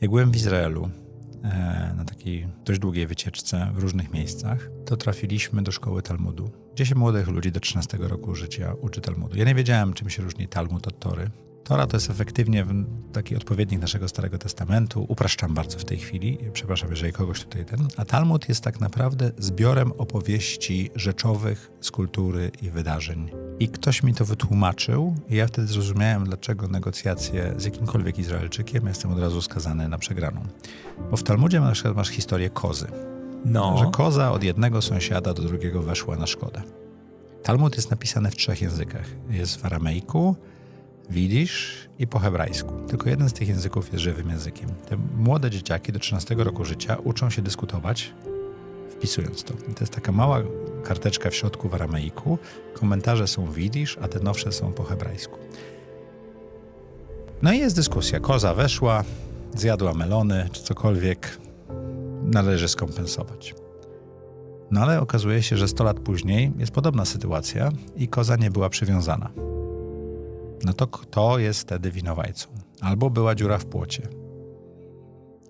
Jak byłem w Izraelu e, na takiej dość długiej wycieczce w różnych miejscach, to trafiliśmy do szkoły Talmudu, gdzie się młodych ludzi do 13 roku życia uczy Talmudu. Ja nie wiedziałem, czym się różni Talmud od Tory. Tora to jest efektywnie taki odpowiednik naszego Starego Testamentu. Upraszczam bardzo w tej chwili, przepraszam, jeżeli kogoś tutaj ten. A Talmud jest tak naprawdę zbiorem opowieści rzeczowych z kultury i wydarzeń. I ktoś mi to wytłumaczył, i ja wtedy zrozumiałem, dlaczego negocjacje z jakimkolwiek Izraelczykiem jestem od razu skazany na przegraną. Bo w Talmudzie na przykład masz historię kozy. No. Że koza od jednego sąsiada do drugiego weszła na szkodę. Talmud jest napisany w trzech językach. Jest w arameiku, widzisz i po hebrajsku. Tylko jeden z tych języków jest żywym językiem. Te młode dzieciaki do 13 roku życia uczą się dyskutować, wpisując to. I to jest taka mała karteczka w środku w arameiku. Komentarze są widzisz, a te nowsze są po hebrajsku. No i jest dyskusja. Koza weszła, zjadła melony czy cokolwiek. Należy skompensować. No ale okazuje się, że 100 lat później jest podobna sytuacja i koza nie była przywiązana. No to kto jest wtedy winowajcą? Albo była dziura w płocie,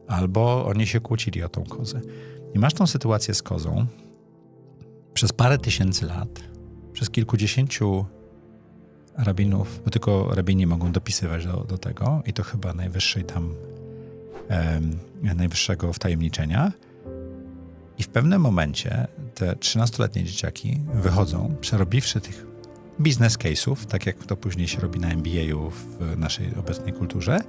albo oni się kłócili o tą kozę. I masz tą sytuację z kozą przez parę tysięcy lat, przez kilkudziesięciu rabinów, bo tylko rabini mogą dopisywać do, do tego i to chyba najwyższej tam em, najwyższego wtajemniczenia. I w pewnym momencie te 13-letnie dzieciaki wychodzą, przerobiwszy tych biznes case'ów, tak jak to później się robi na MBA-u w naszej obecnej kulturze,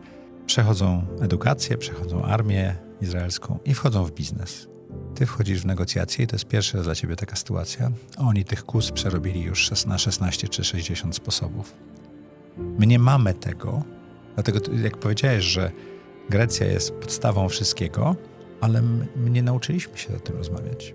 przechodzą edukację, przechodzą armię izraelską i wchodzą w biznes. Ty wchodzisz w negocjacje i to jest pierwsza dla ciebie taka sytuacja. Oni tych kus przerobili już na 16 czy 60 sposobów. My nie mamy tego, dlatego jak powiedziałeś, że Grecja jest podstawą wszystkiego, ale my nie nauczyliśmy się o tym rozmawiać.